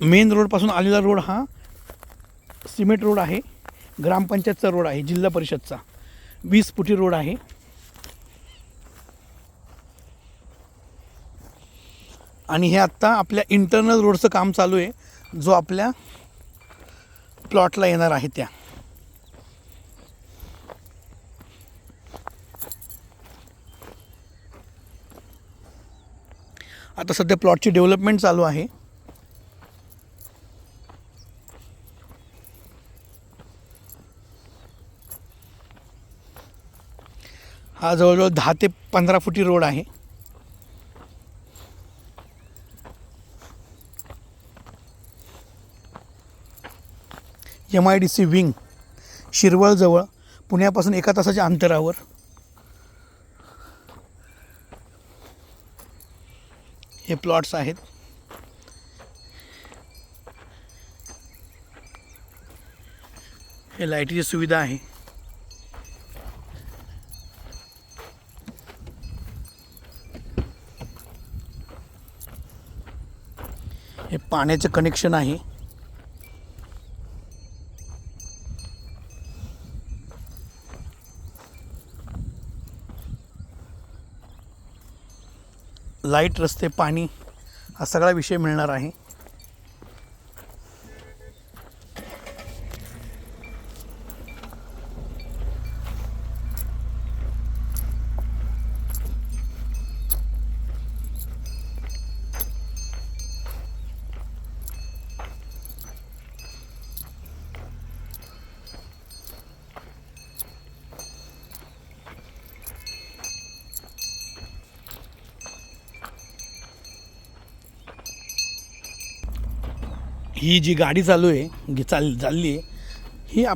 Main रोडपासून आलेला road हा cement road आहे ग्रामपंचायतचा रोड आहे जिल्हा परिषदचा. वीस फुटी रोड आहे. आणि हे आत्ता आपल्या इंटरनल रोडचं काम चालू आहे जो आपल्या प्लॉटला येणार आहे त्या. आता सध्या प्लॉटची डेव्हलपमेंट चालू आहे. हा जवळजवळ दहा ते पंधरा फुटी रोड आहे. M I D C wing शिरवळजवळ पुण्यापासून एका तासाच्या अंतरावर. हे प्लॉट्स आहेत. हे लाईटीची सुविधा आहे. हे पाण्याचं कनेक्शन आहे. लाइट रस्ते पाणी हा सगळा विषय मिळणार आहे. ही जी गाडी चालू आहे जी चाल चालली आहे